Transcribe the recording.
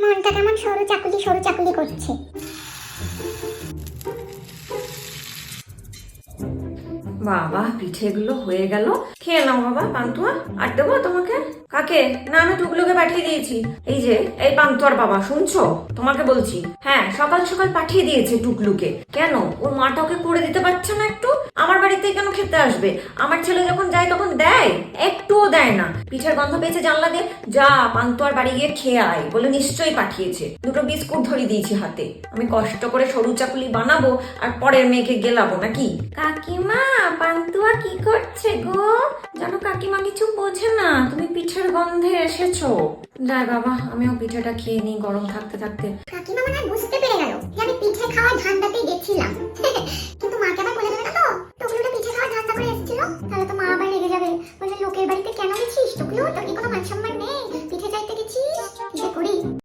মনটা কেমন সরু চাকুলি সরু চাকুলি করছে। বাবা, পিঠেগুলো হয়ে গেল। খেয়ে নাও বাবা, পান্তুয়া। আর দেবো তোমাকে? কাকে? না, আমি টুকলুকে পাঠিয়ে দিয়েছি। এই যে, এই পান্তুয়ার বাবা, শুনছো? তোমাকে বলছি। হ্যাঁ সকাল সকাল পাঠিয়ে দিয়েছে টুকলুকে। কেন? ওর মাটা ওকে করে দিতে পারছে না একটু? আমার বাড়িতে কেন খেতে আসবে? আমার ছেলে যখন যায় তখন দেয়? একটুও দেয় না। পিঠের গন্ধ পেয়েছে জানলা দিয়ে যা পান্তুয়ার বাড়ি গিয়ে খেয়ে আয় বলে নিশ্চয়ই পাঠিয়েছে। দুটো বিস্কুট ধরিয়ে দিয়েছি হাতে। আমি কষ্ট করে সরু চাকুলি বানাবো আর পরের মেয়েকে গেলাবো নাকি? কাকিমা পান্তুয়া কি করছে গো? জানো কাকিমা কিছু বোঝে না। তুমি পিঠের গন্ধে এসেছ। যাই বাবা আমিও পিঠেটা খেয়ে নিই গরম থাকতে থাকতে। কাকিমা মনে বুঝতে পেরে গেল যে আমি পিঠে খাওয়ার ধান্দাতেই গেছিলাম। কিন্তু মাকে আবার বলে দেবে না তো? টুকলুটা পিঠে খাওয়ার ধান্দা করে এসেছিল। তাহলে তো মা আবার রেগে যাবে। বলবে লোকের বাড়িতে কেন গেছিস টুকলু তোর কি কোনো মান সম্মান নেই পিঠে চাইতে গেছিস কি যে করি